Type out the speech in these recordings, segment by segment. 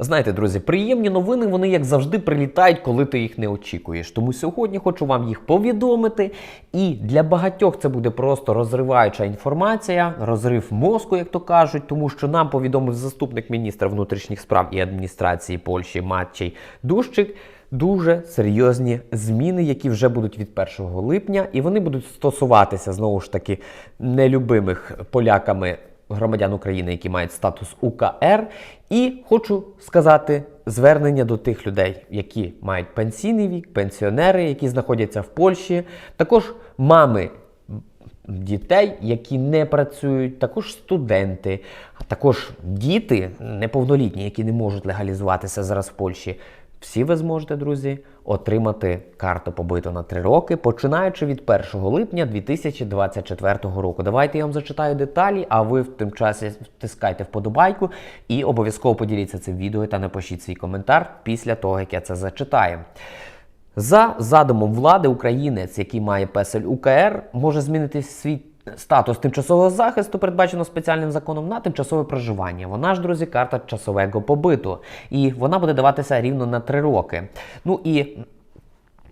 Знаєте, друзі, приємні новини вони як завжди прилітають, коли ти їх не очікуєш. Тому сьогодні хочу вам їх повідомити. І для багатьох це буде просто розриваюча інформація, розрив мозку, як то кажуть, тому що нам повідомив заступник міністра внутрішніх справ і адміністрації Польщі Матчей Дущик. Дуже серйозні зміни, які вже будуть від 1 липня, і вони будуть стосуватися знову ж таки нелюбимих поляками громадян України, які мають статус УКР. І хочу сказати звернення до тих людей, які мають пенсійний вік, пенсіонери, які знаходяться в Польщі, також мами дітей, які не працюють, також студенти, а також діти неповнолітні, які не можуть легалізуватися зараз в Польщі. Всі ви зможете, друзі, отримати карту побиту на 3 роки, починаючи від 1 липня 2024 року. Давайте я вам зачитаю деталі, а ви в тим часі втискайте вподобайку і обов'язково поділіться цим відео та напишіть свій коментар після того, як я це зачитаю. За задумом влади, українець, який має песель УКР, може змінити свій статус тимчасового захисту, передбачено спеціальним законом на тимчасове проживання. Вона ж, друзі, карта часового побиту. І вона буде даватися рівно на три роки. Ну і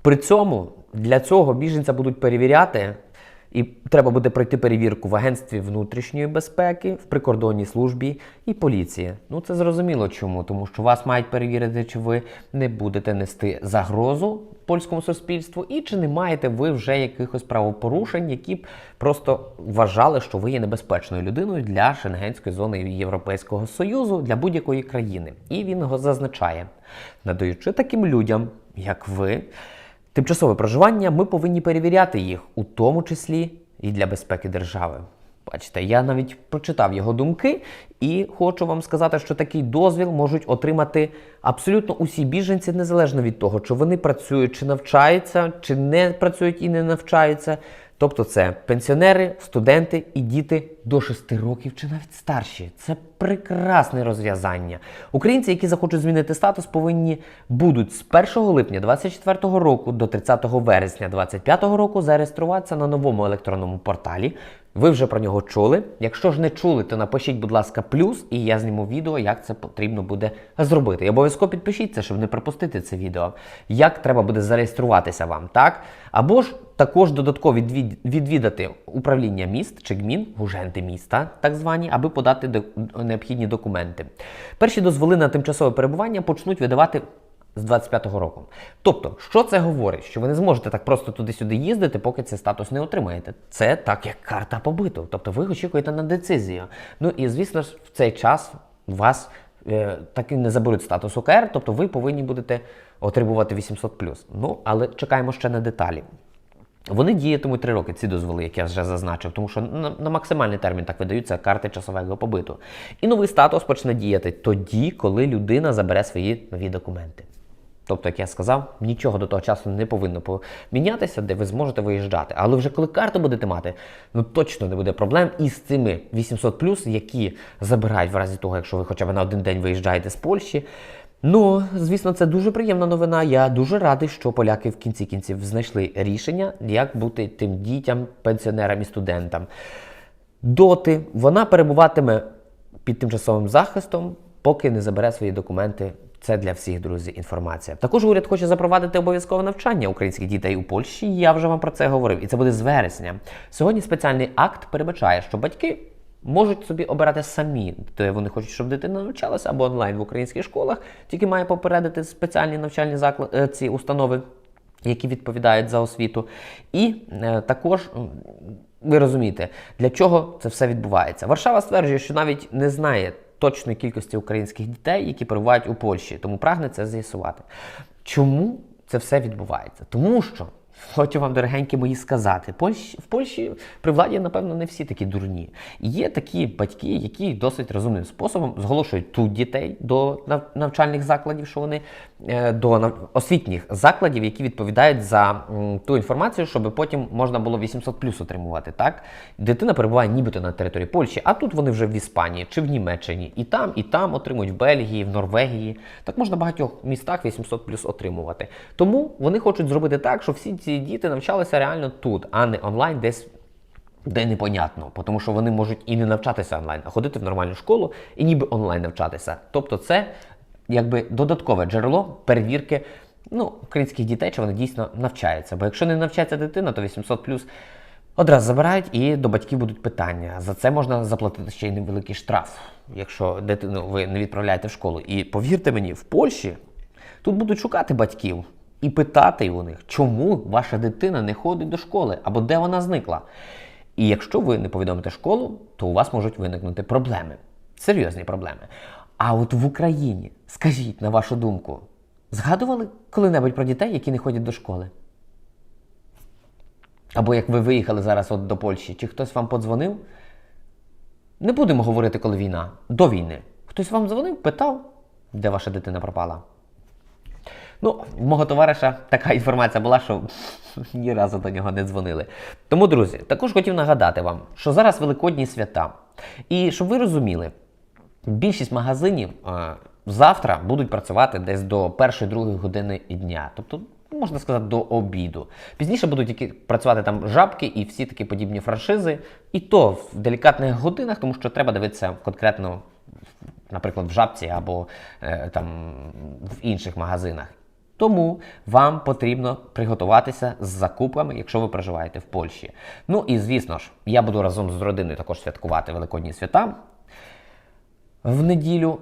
при цьому для цього біженця будуть перевіряти. І треба буде пройти перевірку в агентстві внутрішньої безпеки, в прикордонній службі і поліції. Ну це зрозуміло чому, тому що вас мають перевірити, чи ви не будете нести загрозу польському суспільству, і чи не маєте ви вже якихось правопорушень, які б просто вважали, що ви є небезпечною людиною для Шенгенської зони Європейського Союзу для будь-якої країни. І він його зазначає, надаючи таким людям, як ви. Тимчасове проживання ми повинні перевіряти їх, у тому числі і для безпеки держави. Бачите, я навіть прочитав його думки і хочу вам сказати, що такий дозвіл можуть отримати абсолютно усі біженці, незалежно від того, чи вони працюють, чи навчаються, чи не працюють і не навчаються. Тобто це пенсіонери, студенти і діти до 6 років чи навіть старші. Це прекрасне розв'язання. Українці, які захочуть змінити статус, повинні будуть з 1 липня 2024 року до 30 вересня 2025 року зареєструватися на новому електронному порталі. Ви вже про нього чули. Якщо ж не чули, то напишіть, будь ласка, плюс, і я зніму відео, як це потрібно буде зробити. І обов'язково підпишіться, щоб не пропустити це відео. Як треба буде зареєструватися вам, так? Або ж також додатково відвідати управління міст чи ГМІН, гуженти міста, так звані, аби подати необхідні документи. Перші дозволи на тимчасове перебування почнуть видавати з 25-го року. Тобто, що це говорить? Що ви не зможете так просто туди-сюди їздити, поки цей статус не отримаєте. Це так, як карта побиту. Тобто ви очікуєте на децизію. Ну і звісно ж, в цей час вас е, таки не заберуть статус ОКР, тобто ви повинні будете отримувати 800+. Ну, але чекаємо ще на деталі. Вони діятимуть три роки, ці дозволи, як я вже зазначив, тому що на, на максимальний термін так видаються карти часового побиту. І новий статус почне діяти тоді, коли людина забере свої нові документи. Тобто, як я сказав, нічого до того часу не повинно помінятися, де ви зможете виїжджати. Але вже коли карту будете мати, ну точно не буде проблем із цими 800+, які забирають в разі того, якщо ви хоча б на один день виїжджаєте з Польщі. Ну, звісно, це дуже приємна новина. Я дуже радий, що поляки в кінці кінців знайшли рішення, як бути тим дітям, пенсіонерам і студентам. Доти вона перебуватиме під тимчасовим захистом, поки не забере свої документи. Це для всіх, друзі, інформація. Також уряд хоче запровадити обов'язкове навчання українських дітей у Польщі. Я вже вам про це говорив, і це буде з вересня. Сьогодні спеціальний акт передбачає, що батьки можуть собі обирати самі, де вони хочуть, щоб дитина навчалася або онлайн в українських школах, тільки має попередити спеціальні навчальні заклади ці установи, які відповідають за освіту. І е, також. ви розумієте, для чого це все відбувається. Варшава стверджує, що навіть не знає точної кількості українських дітей, які перебувають у Польщі, тому прагне це з'ясувати. Чому це все відбувається? Тому що. Хочу вам, дорогенькі мої, сказати, Польщ, в Польщі при владі, напевно, не всі такі дурні. Є такі батьки, які досить розумним способом зголошують тут дітей до навчальних закладів, що вони е, до освітніх закладів, які відповідають за ту інформацію, щоб потім можна було 800 плюс отримувати. Так? Дитина перебуває нібито на території Польщі, а тут вони вже в Іспанії чи в Німеччині. І там, і там отримують в Бельгії, в Норвегії. Так можна в багатьох містах 800 плюс отримувати. Тому вони хочуть зробити так, щоб всі ці діти навчалися реально тут, а не онлайн десь. Де непонятно, тому що вони можуть і не навчатися онлайн, а ходити в нормальну школу і ніби онлайн навчатися. Тобто, це якби додаткове джерело перевірки ну, українських дітей, чи вони дійсно навчаються. Бо якщо не навчається дитина, то 800 плюс одразу забирають і до батьків будуть питання. За це можна заплатити ще й невеликий штраф, якщо дитину ви не відправляєте в школу. І повірте мені, в Польщі тут будуть шукати батьків і питати у них, чому ваша дитина не ходить до школи або де вона зникла. І якщо ви не повідомите школу, то у вас можуть виникнути проблеми. Серйозні проблеми. А от в Україні, скажіть, на вашу думку, згадували коли-небудь про дітей, які не ходять до школи? Або як ви виїхали зараз от до Польщі, чи хтось вам подзвонив? Не будемо говорити, коли війна, до війни. Хтось вам дзвонив, питав, де ваша дитина пропала. Ну, в мого товариша така інформація була, що ні разу до нього не дзвонили. Тому, друзі, також хотів нагадати вам, що зараз великодні свята. І щоб ви розуміли, більшість магазинів е, завтра будуть працювати десь до першої-другої години дня. Тобто, можна сказати, до обіду. Пізніше будуть які працювати там жабки і всі такі подібні франшизи. І то в делікатних годинах, тому що треба дивитися конкретно, наприклад, в жабці або е, там в інших магазинах. Тому вам потрібно приготуватися з закупками, якщо ви проживаєте в Польщі. Ну і звісно ж, я буду разом з родиною також святкувати Великодні свята в неділю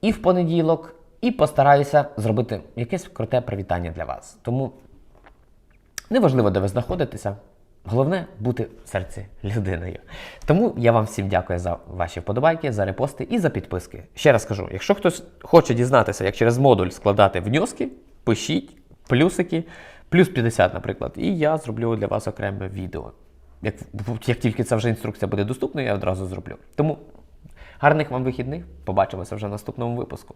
і в понеділок, і постараюся зробити якесь круте привітання для вас. Тому неважливо, де ви знаходитеся. Головне бути в серці людиною. Тому я вам всім дякую за ваші вподобайки, за репости і за підписки. Ще раз кажу: якщо хтось хоче дізнатися, як через модуль складати внески, пишіть плюсики, плюс 50, наприклад, і я зроблю для вас окреме відео. Як, як тільки ця вже інструкція буде доступна, я одразу зроблю. Тому гарних вам вихідних. Побачимося вже в наступному випуску.